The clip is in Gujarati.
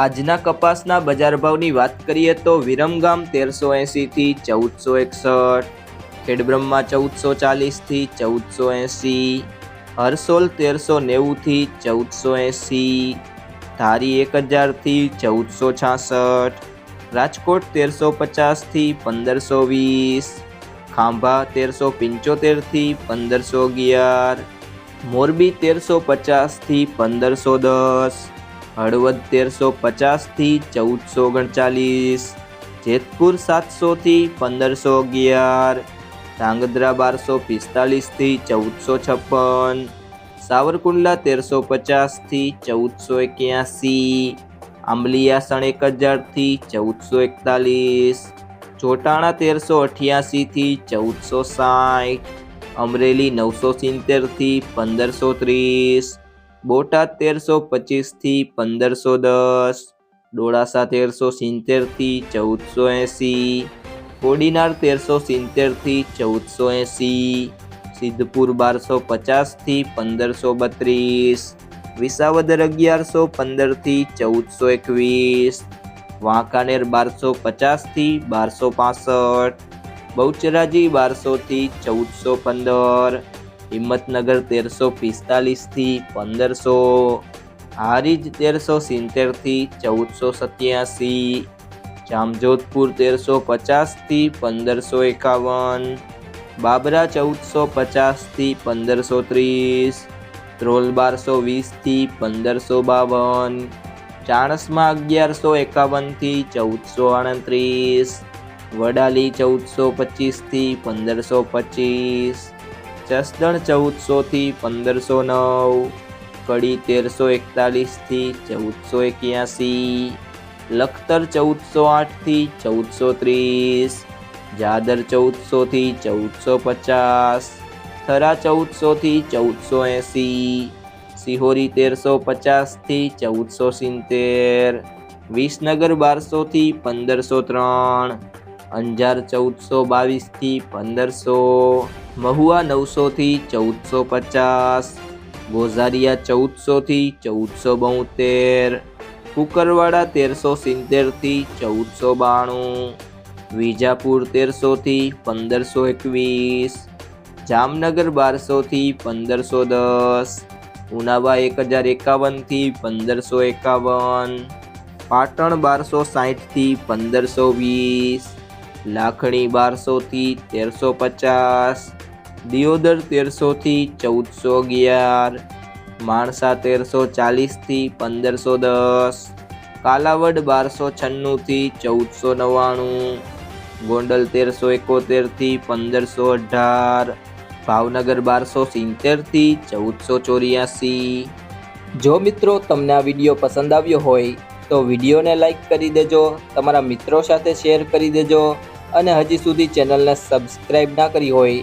આજના કપાસના બજાર ભાવની વાત કરીએ તો વિરમગામ તેરસો એંસીથી ચૌદસો એકસઠ, ખેડબ્રહ્મા ચૌદસો ચાલીસથી ચૌદસો એંસી હરસોલ તેરસો નેવુંથી ચૌદસો એંસી ધારી એક હજારથી ચૌદસો છાસઠ, રાજકોટ તેરસો પચાસથી પંદરસો વીસ, ખાંભા તેરસો પંચોતેરથી પંદરસો અગિયાર, મોરબી તેરસો પચાસથી પંદરસો દસ હળવદ તેરસો પચાસથી ચૌદસો ઓગણચાલીસ, જેતપુર સાતસોથી પંદરસો અગિયાર, ધાંગધ્રા બારસો પિસ્તાલીસથી ચૌદસો છપ્પન, સાવરકુંડલા તેરસો પચાસથી ચૌદસો એક્યાસી આંબલિયાસણ એક હજારથી ચૌદસો એકતાલીસ, ચોટાણા તેરસો અઠ્યાસીથી ચૌદસો સાઠ, અમરેલી નવસો સિત્તેરથી પંદરસો ત્રીસ બોટાદ તેરસો પચીસથી પંદરસો દસ, ડોળાસા તેરસો સિત્તેરથી ચૌદસો એંસી, કોડીનાર તેરસો સિત્તેરથી ચૌદસો એંસી, સિદ્ધપુર બારસો પચાસથી પંદરસો બત્રીસ, વિસાવદર અગિયારસો પંદરથી ચૌદસો એકવીસ, વાંકાનેર બારસો પચાસથી બારસો પાસઠ, બહુચરાજી બારસોથી ચૌદસો પંદર હિંમતનગર તેરસો પિસ્તાલીસથી પંદરસો, હારીજ તેરસો સિત્તેરથી ચૌદસો સત્યાસી, જામજોધપુર તેરસો પચાસથી પંદરસો એકાવન, બાબરા ચૌદસો પચાસથી પંદરસો ત્રીસ, ધ્રોલ બારસો વીસથી પંદરસો બાવન, ચાણસમાં અગિયારસો એકાવનથી ચૌદસો આડત્રીસ વડાલી ચૌદસો પચીસથી પંદરસો પચીસ જસદણ ચૌદસોથી પંદરસો નવ, કડી તેરસો એકતાલીસથી ચૌદસો એક્યાસી, લખતર ચૌદસો આઠથી ચૌદસો ત્રીસ, જાદર ચૌદસોથી ચૌદસો પચાસ, થરા ચૌદસોથી ચૌદસો એંસી, સિહોરી તેરસો પચાસથી ચૌદસો સિત્તેર, વિસનગર બારસોથી પંદરસો ત્રણ, અંજાર ચૌદસો બાવીસથી પંદરસો મહુવા નવસોથી ચૌદસો પચાસ, ગોઝારિયા ચૌદસોથી ચૌદસો બોતેર, કુકરવાડા તેરસો સિત્તેરથી ચૌદસો બાણું, વિજાપુર તેરસોથી પંદરસો એકવીસ, જામનગર બારસોથી પંદરસો દસ, ઉનાવા એક હજાર એકાવનથી પંદરસો એકાવન, પાટણ બારસો સાહીઠથી પંદરસો વીસ, લાખણી બારસોથી તેરસો પચાસ દિયોદર તેરસોથી ચૌદસો અગિયાર, માણસા તેરસો ચાલીસથી પંદરસો દસ, કાલાવડ બારસો છન્નુંથી ચૌદસો નવ્વાણું, ગોંડલ તેરસો એકોતેરથી પંદરસો અઢાર, ભાવનગર બારસો સિત્તેરથી ચૌદસો ચોર્યાસી. જો મિત્રો તમને આ વીડિયો પસંદ આવ્યો હોય, તો વિડીયોને લાઇક કરી દેજો, તમારા મિત્રો સાથે શેર કરી દેજો, અને હજી સુધી ચેનલને સબસ્ક્રાઈબ ના કરી હોય